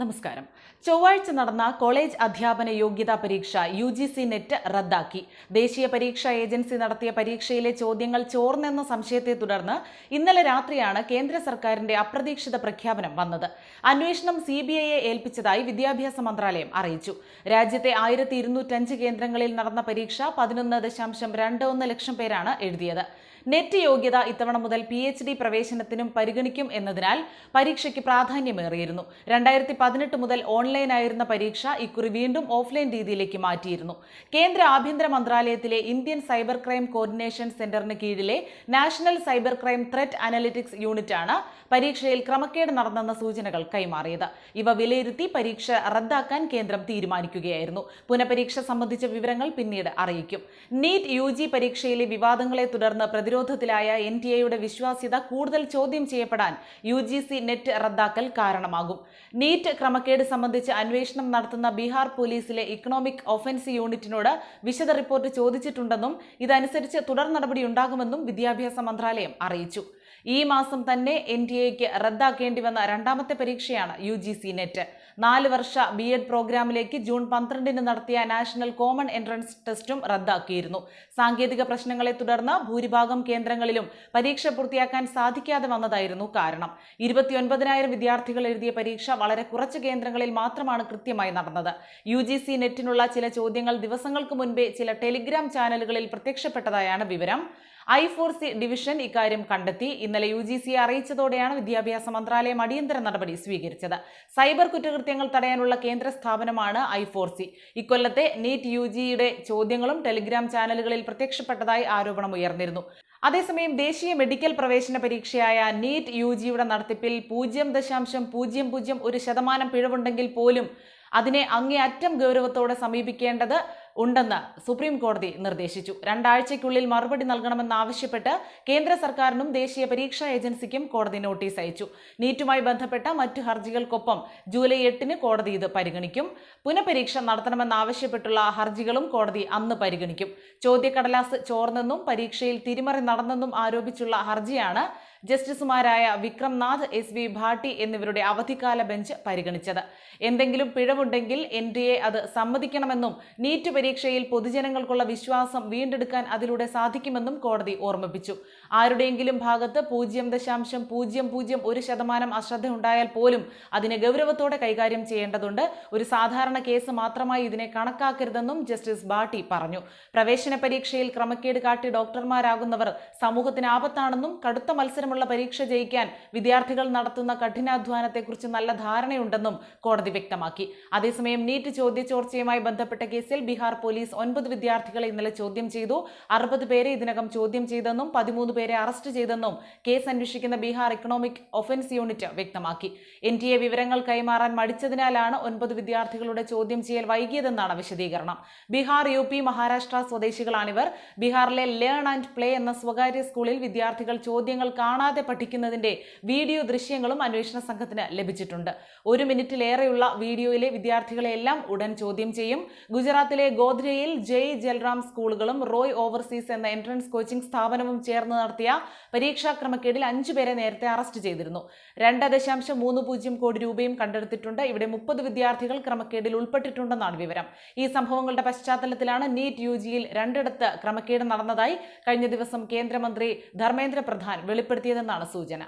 നമസ്കാരം. ചൊവ്വാഴ്ച നടന്ന കോളേജ് അധ്യാപന യോഗ്യതാ പരീക്ഷ യു ജി സി നെറ്റ് റദ്ദാക്കി. ദേശീയ പരീക്ഷാ ഏജൻസി നടത്തിയ പരീക്ഷയിലെ ചോദ്യങ്ങൾ ചോർന്നെന്ന സംശയത്തെ തുടർന്ന് ഇന്നലെ രാത്രിയാണ് കേന്ദ്ര സർക്കാരിന്റെ അപ്രതീക്ഷിത പ്രഖ്യാപനം വന്നത്. അന്വേഷണം സി ബി ഐയെ ഏൽപ്പിച്ചതായി വിദ്യാഭ്യാസ മന്ത്രാലയം അറിയിച്ചു. രാജ്യത്തെ ആയിരത്തി ഇരുന്നൂറ്റഞ്ച് കേന്ദ്രങ്ങളിൽ നടന്ന പരീക്ഷ പതിനൊന്ന് ദശാംശം രണ്ട് ഒന്ന് ലക്ഷം പേരാണ് എഴുതിയത്. നെറ്റ് യോഗ്യത ഇത്തവണ മുതൽ പി എച്ച് ഡി പ്രവേശനത്തിനും പരിഗണിക്കും എന്നതിനാൽ പരീക്ഷയ്ക്ക് പ്രാധാന്യമേറിയിരുന്നു. രണ്ടായിരത്തി പതിനെട്ട് മുതൽ ഓൺലൈനായിരുന്ന പരീക്ഷ ഇക്കുറി വീണ്ടും ഓഫ്ലൈൻ രീതിയിലേക്ക് മാറ്റിയിരുന്നു. കേന്ദ്ര ആഭ്യന്തര മന്ത്രാലയത്തിലെ ഇന്ത്യൻ സൈബർ ക്രൈം കോർഡിനേഷൻ സെന്ററിന് കീഴിലെ national cyber crime threat analytics യൂണിറ്റാണ് പരീക്ഷയിൽ ക്രമക്കേട് നടന്നെന്ന സൂചനകൾ കൈമാറിയത്. ഇവ വിലയിരുത്തി പരീക്ഷ റദ്ദാക്കാൻ കേന്ദ്രം തീരുമാനിക്കുകയായിരുന്നു. പുനഃപരീക്ഷ സംബന്ധിച്ച വിവരങ്ങൾ പിന്നീട് അറിയിക്കും. നീറ്റ് യു പരീക്ഷയിലെ വിവാദങ്ങളെ തുടർന്ന് പ്രതിരോധത്തിലായ എൻ ടി എയുടെ വിശ്വാസ്യത കൂടുതൽ ചോദ്യം ചെയ്യപ്പെടാൻ യു ജി സി നെറ്റ് റദ്ദാക്കൽ കാരണമാകും. നീറ്റ് ക്രമക്കേട് സംബന്ധിച്ച് അന്വേഷണം നടത്തുന്ന ബീഹാർ പോലീസിലെ ഇക്കണോമിക് ഒഫൻസ് യൂണിറ്റിനോട് വിശദ റിപ്പോർട്ട് ചോദിച്ചിട്ടുണ്ടെന്നും ഇതനുസരിച്ച് തുടർ നടപടി ഉണ്ടാകുമെന്നും വിദ്യാഭ്യാസ മന്ത്രാലയം അറിയിച്ചു. ഈ മാസം തന്നെ എൻ ടി എക്ക് റദ്ദാക്കേണ്ടി വന്ന രണ്ടാമത്തെ പരീക്ഷയാണ് യു ജി സി നെറ്റ്. നാല് വർഷ ബി എഡ് പ്രോഗ്രാമിലേക്ക് ജൂൺ പന്ത്രണ്ടിന് നടത്തിയ നാഷണൽ കോമൺ എൻട്രൻസ് ടെസ്റ്റും റദ്ദാക്കിയിരുന്നു. സാങ്കേതിക പ്രശ്നങ്ങളെ തുടർന്ന് ഭൂരിഭാഗം കേന്ദ്രങ്ങളിലും പരീക്ഷ പൂർത്തിയാക്കാൻ സാധിക്കാതെ വന്നതായിരുന്നു കാരണം. ഇരുപത്തിയൊൻപതിനായിരം വിദ്യാർത്ഥികൾ എഴുതിയ പരീക്ഷ വളരെ കുറച്ച് കേന്ദ്രങ്ങളിൽ മാത്രമാണ് കൃത്യമായി നടന്നത്. യു ജി സി നെറ്റിനുള്ള ചില ചോദ്യങ്ങൾ ദിവസങ്ങൾക്ക് മുൻപേ ചില ടെലിഗ്രാം ചാനലുകളിൽ പ്രത്യക്ഷപ്പെട്ടതായാണ് വിവരം. ഐ ഫോർ സി ഡിവിഷൻ ഇക്കാര്യം കണ്ടെത്തി. ഇന്നലെ യു ജി സിയെ അറിയിച്ചതോടെയാണ് വിദ്യാഭ്യാസ മന്ത്രാലയം അടിയന്തര നടപടി സ്വീകരിച്ചത്. സൈബർ കുറ്റകൃത്യങ്ങൾ തടയാനുള്ള കേന്ദ്ര സ്ഥാപനമാണ് ഐ ഫോർ സി. ഇക്കൊല്ലത്തെ നീറ്റ് യു ജിയുടെ ചോദ്യങ്ങളും ടെലിഗ്രാം ചാനലുകളിൽ പ്രത്യക്ഷപ്പെട്ടതായി ആരോപണം ഉയർന്നിരുന്നു. അതേസമയം ദേശീയ മെഡിക്കൽ പ്രവേശന പരീക്ഷയായ നീറ്റ് യു ജിയുടെ നടത്തിപ്പിൽ പൂജ്യം ദശാംശം പൂജ്യം പൂജ്യം ഒരു ശതമാനം പിഴവുണ്ടെങ്കിൽ പോലും അതിനെ അങ്ങേയറ്റം ഗൗരവത്തോടെ സമീപിക്കേണ്ടത് ഉണ്ടെന്ന് സുപ്രീം കോടതി നിർദ്ദേശിച്ചു. രണ്ടാഴ്ചയ്ക്കുള്ളിൽ മറുപടി നൽകണമെന്നാവശ്യപ്പെട്ട് കേന്ദ്ര സർക്കാരിനും ദേശീയ പരീക്ഷാ ഏജൻസിക്കും കോടതി നോട്ടീസ് അയച്ചു. നീറ്റുമായി ബന്ധപ്പെട്ട മറ്റു ഹർജികൾക്കൊപ്പം ജൂലൈ എട്ടിന് കോടതി ഇത് പരിഗണിക്കും. പുനഃപരീക്ഷ നടത്തണമെന്നാവശ്യപ്പെട്ടുള്ള ഹർജികളും കോടതി അന്ന് പരിഗണിക്കും. ചോദ്യക്കടലാസ് ചോർന്നെന്നും പരീക്ഷയിൽ തിരിമറി നടന്നെന്നും ആരോപിച്ചുള്ള ഹർജിയാണ് ജസ്റ്റിസുമാരായ വിക്രം നാഥ് എസ് വി ഭാട്ടി എന്നിവരുടെ അവധിക്കാല ബെഞ്ച് പരിഗണിച്ചത്. എന്തെങ്കിലും പിഴവുണ്ടെങ്കിൽ എൻ ഡി എ അത് സമ്മതിക്കണമെന്നും നീറ്റ് പരീക്ഷയിൽ പൊതുജനങ്ങൾക്കുള്ള വിശ്വാസം വീണ്ടെടുക്കാൻ അതിലൂടെ സാധിക്കുമെന്നും കോടതി ഓർമ്മിപ്പിച്ചു. ആരുടെയെങ്കിലും ഭാഗത്ത് പൂജ്യം ദശാംശം പൂജ്യം പൂജ്യം ഒരു ശതമാനം അശ്രദ്ധ ഉണ്ടായാൽ പോലും അതിനെ ഗൗരവത്തോടെ കൈകാര്യം ചെയ്യേണ്ടതുണ്ട്. ഒരു സാധാരണ കേസ് മാത്രമായി ഇതിനെ കണക്കാക്കരുതെന്നും ജസ്റ്റിസ് ബാട്ടി പറഞ്ഞു. പ്രവേശന പരീക്ഷയിൽ ക്രമക്കേട് കാട്ടി ഡോക്ടർമാരാകുന്നവർ സമൂഹത്തിന് ആപത്താണെന്നും കടുത്ത മത്സരമുള്ള പരീക്ഷ ജയിക്കാൻ വിദ്യാർത്ഥികൾ നടത്തുന്ന കഠിനാധ്വാനത്തെക്കുറിച്ച് നല്ല ധാരണയുണ്ടെന്നും കോടതി വ്യക്തമാക്കി. അതേസമയം നീറ്റ് ചോദ്യചോർച്ചയുമായി ബന്ധപ്പെട്ട കേസിൽ ബീഹാർ പോലീസ് ഒൻപത് വിദ്യാർത്ഥികളെ ഇന്നലെ ചോദ്യം ചെയ്തു. അറുപത് പേരെ ഇതിനകം ചോദ്യം ചെയ്തെന്നും പതിമൂന്ന് പേരെ അറസ്റ്റ് ചെയ്തെന്നും കേസ് അന്വേഷിക്കുന്ന ബീഹാർ ഇക്കണോമിക് ഒഫൻസ് യൂണിറ്റ് വ്യക്തമാക്കി. എൻ ടി എ വിവരങ്ങൾ കൈമാറാൻ മടിച്ചതിനാലാണ് ഒൻപത് വിദ്യാർത്ഥികളുടെ ചോദ്യം ചെയ്യൽ വൈകിയതെന്നാണ് വിശദീകരണം. ബീഹാർ യു പി മഹാരാഷ്ട്ര സ്വദേശികളാണിവർ. ബീഹാറിലെ ലേൺ ആൻഡ് പ്ലേ എന്ന സ്വകാര്യ സ്കൂളിൽ വിദ്യാർത്ഥികൾ ചോദ്യങ്ങൾ കാണാതെ പഠിക്കുന്നതിന്റെ വീഡിയോ ദൃശ്യങ്ങളും അന്വേഷണ സംഘത്തിന് ലഭിച്ചിട്ടുണ്ട്. ഒരു മിനിറ്റിലേറെയുള്ള വീഡിയോയിലെ വിദ്യാർത്ഥികളെല്ലാം ഉടൻ ചോദ്യം ചെയ്യും. ഗുജറാത്തിലെ ഗോധ്രയിൽ ജയ് ജൽറാം സ്കൂളുകളും റോയ് ഓവർസീസ് എന്ന എൻട്രൻസ് കോച്ചിംഗ് സ്ഥാപനവും ചേർന്ന് നടത്തിയ പരീക്ഷാ ക്രമക്കേടിൽ അഞ്ചു പേരെ നേരത്തെ അറസ്റ്റ് ചെയ്തിരുന്നു. രണ്ട് ദശാംശം മൂന്ന് പൂജ്യം കോടി രൂപയും കണ്ടെടുത്തിട്ടുണ്ട്. ഇവിടെ മുപ്പത് വിദ്യാർത്ഥികൾ ക്രമക്കേടിൽ ഉൾപ്പെട്ടിട്ടുണ്ടെന്നാണ് വിവരം. ഈ സംഭവങ്ങളുടെ പശ്ചാത്തലത്തിലാണ് നീറ്റ് യു ജിയിൽ രണ്ടിടത്ത് ക്രമക്കേട് നടന്നതായി കഴിഞ്ഞ ദിവസം കേന്ദ്രമന്ത്രി ധർമ്മേന്ദ്ര പ്രധാൻ വെളിപ്പെടുത്തിയതെന്നാണ് സൂചന.